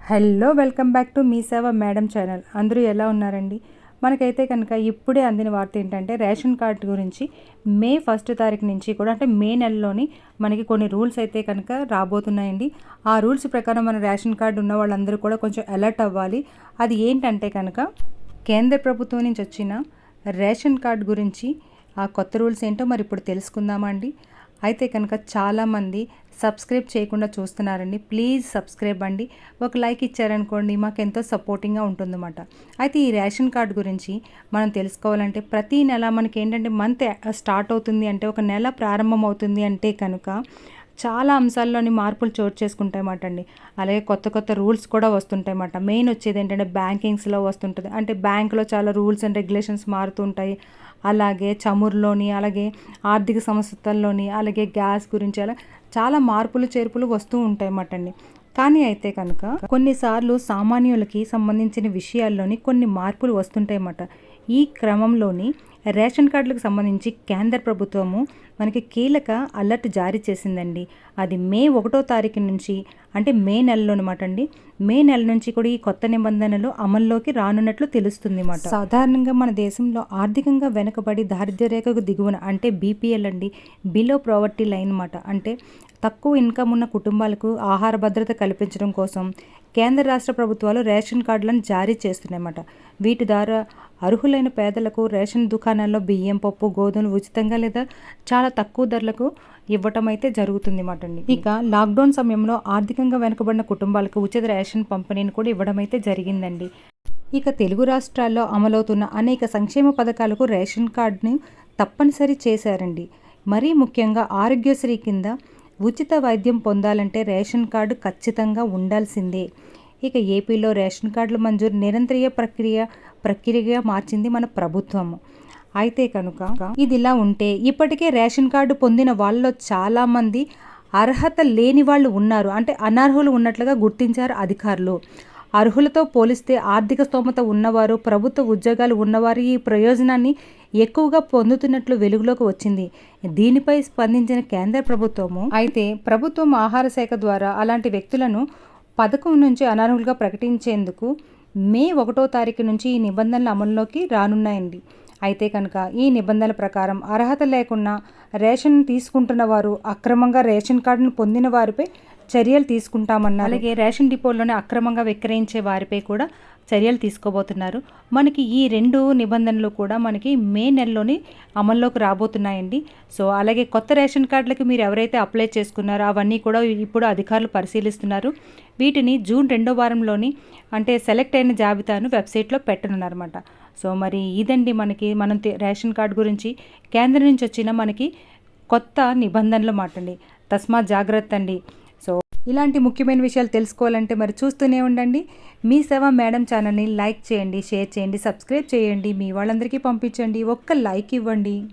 Hello welcome back to మీ సేవ madam channel. అందరూ ఎలా ఉన్నారండి? మనకైతే కనుక ఇప్పుడే అందిన వార్త ఏంటంటే రేషన్ కార్డు గురించి మే ఫస్ట్ తారీఖు నుంచి కూడా అంటే మే నెలలోని మనకి కొన్ని రూల్స్ అయితే కనుక రాబోతున్నాయండి. ఆ రూల్స్ ప్రకారం మన రేషన్ కార్డు ఉన్న వాళ్ళందరూ కూడా కొంచెం అలర్ట్ అవ్వాలి. అది ఏంటంటే కనుక కేంద్ర ప్రభుత్వం నుంచి వచ్చిన రేషన్ కార్డు గురించి ఆ కొత్త రూల్స్ ఏంటో మరి ఇప్పుడు తెలుసుకుందామా అండి అయితే కనుక చాలామంది సబ్స్క్రైబ్ చేయకుండా చూస్తున్నారండి. ప్లీజ్ సబ్స్క్రైబ్ అండి. ఒక లైక్ ఇచ్చారనుకోండి మాకు ఎంతో సపోర్టింగ్గా ఉంటుందన్నమాట. అయితే ఈ రేషన్ కార్డు గురించి మనం తెలుసుకోవాలంటే ప్రతి నెల మనకి ఏంటంటే మంత్ స్టార్ట్ అవుతుంది అంటే ఒక నెల ప్రారంభం అవుతుంది అంటే కనుక చాలా అంశాల్లోని మార్పులు చోటు చేసుకుంటాయన్నమాట అండి. అలాగే కొత్త కొత్త రూల్స్ కూడా వస్తుంటాయన్నమాట మెయిన్ వచ్చేది ఏంటంటే బ్యాంకింగ్స్లో వస్తుంటుంది. అంటే బ్యాంకులో చాలా రూల్స్ అండ్ రెగ్యులేషన్స్ మారుతుంటాయి అలాగే చమురులోని అలాగే ఆర్థిక సంస్థల్లోని అలాగే గ్యాస్ గురించి అలా చాలా మార్పులు చేర్పులు వస్తూ ఉంటాయన్నమాట అండి. కానీ అయితే కనుక కొన్నిసార్లు సామాన్యులకి సంబంధించిన విషయాల్లోని కొన్ని మార్పులు వస్తుంటాయన్నమాట ఈ క్రమంలోని రేషన్ కార్డులకు సంబంధించి కేంద్ర ప్రభుత్వము మనకి కీలక అలర్ట్ జారీ చేసిందండి. అది మే ఒకటో తారీఖు నుంచి అంటే మే నెలలో అనమాట అండి. మే నెల నుంచి కూడా ఈ కొత్త నిబంధనలు అమల్లోకి రానున్నట్లు తెలుస్తుంది అన్నమాట సాధారణంగా మన దేశంలో ఆర్థికంగా వెనుకబడి దారిద్ర్య రేఖకు దిగువన అంటే బీపీఎల్ అండి బిలో ప్రావర్టీ లైన్ అన్నమాట అంటే తక్కువ ఇన్కమ్ ఉన్న కుటుంబాలకు ఆహార భద్రత కల్పించడం కోసం కేంద్ర రాష్ట్ర ప్రభుత్వాలు రేషన్ కార్డులను జారీ చేస్తున్నాయన్నమాట వీటి ద్వారా అర్హులైన పేదలకు రేషన్ దుకాణాల్లో బియ్యం పప్పు గోధుమలు ఉచితంగా లేదా చాలా తక్కువ ధరలకు ఇవ్వటం అయితే జరుగుతుంది మాట అండి. ఇక లాక్డౌన్ సమయంలో ఆర్థికంగా వెనుకబడిన కుటుంబాలకు ఉచిత రేషన్ పంపిణీని కూడా ఇవ్వడం అయితే జరిగిందండి. ఇక తెలుగు రాష్ట్రాల్లో అమలవుతున్న అనేక సంక్షేమ పథకాలకు రేషన్ కార్డుని తప్పనిసరి చేశారండి. మరీ ముఖ్యంగా ఆరోగ్యశ్రీ కింద ఉచిత వైద్యం పొందాలంటే రేషన్ కార్డు ఖచ్చితంగా ఉండాల్సిందే. ఇక ఏపీలో రేషన్ కార్డుల మంజూరు నిరంతరీయ ప్రక్రియ ప్రక్రియగా మార్చింది మన ప్రభుత్వము అయితే కనుక ఇది ఇలా ఉంటే ఇప్పటికే రేషన్ కార్డు పొందిన వాళ్ళలో చాలామంది అర్హత లేని వాళ్ళు ఉన్నారు. అంటే అనర్హులు ఉన్నట్లుగా గుర్తించారు అధికారులు. అర్హులతో పోలిస్తే ఆర్థిక స్తోమత ఉన్నవారు ప్రభుత్వ ఉద్యోగాలు ఉన్నవారు ఈ ప్రయోజనాన్ని ఎక్కువగా పొందుతున్నట్లు వెలుగులోకి వచ్చింది. దీనిపై స్పందించిన కేంద్ర ప్రభుత్వము అయితే ప్రభుత్వం ఆహార శాఖ ద్వారా అలాంటి వ్యక్తులను పథకం నుంచి అనర్హులుగా ప్రకటించేందుకు మే ఒకటో తారీఖు నుంచి ఈ నిబంధనలు అమల్లోకి రానున్నాయండి. అయితే కనుక ఈ నిబంధనల ప్రకారం అర్హత లేకుండా రేషన్ తీసుకుంటున్న వారు అక్రమంగా రేషన్ కార్డును పొందిన వారిపై చర్యలు తీసుకుంటామన్నారు. అలాగే రేషన్ డిపోలోనే అక్రమంగా విక్రయించే వారిపై కూడా చర్యలు తీసుకోబోతున్నారు. మనకి ఈ రెండు నిబంధనలు కూడా మనకి మే నెలలోని అమల్లోకి రాబోతున్నాయండి. సో అలాగే కొత్త రేషన్ కార్డులకు మీరు ఎవరైతే అప్లై చేసుకున్నారో అవన్నీ కూడా ఇప్పుడు అధికారులు పరిశీలిస్తున్నారు. వీటిని జూన్ రెండో వారంలోని అంటే సెలెక్ట్ అయిన జాబితాను వెబ్సైట్లో పెట్టనున్నారన్నమాట. సో మరి ఇదండి మనకి మనం రేషన్ కార్డు గురించి కేంద్రం నుంచి వచ్చిన మనకి కొత్త నిబంధనలు మాటండి. తస్మాత్ జాగ్రత్త అండి ఇలాంటి ముఖ్యమైన విషయాలు తెలుసుకోవాలంటే మరి చూస్తూనే ఉండండి. మీ సేవ మేడం ఛానల్ని లైక్ చేయండి షేర్ చేయండి సబ్స్క్రైబ్ చేయండి. మీ వాళ్ళందరికీ పంపించండి. ఒక్క లైక్ ఇవ్వండి.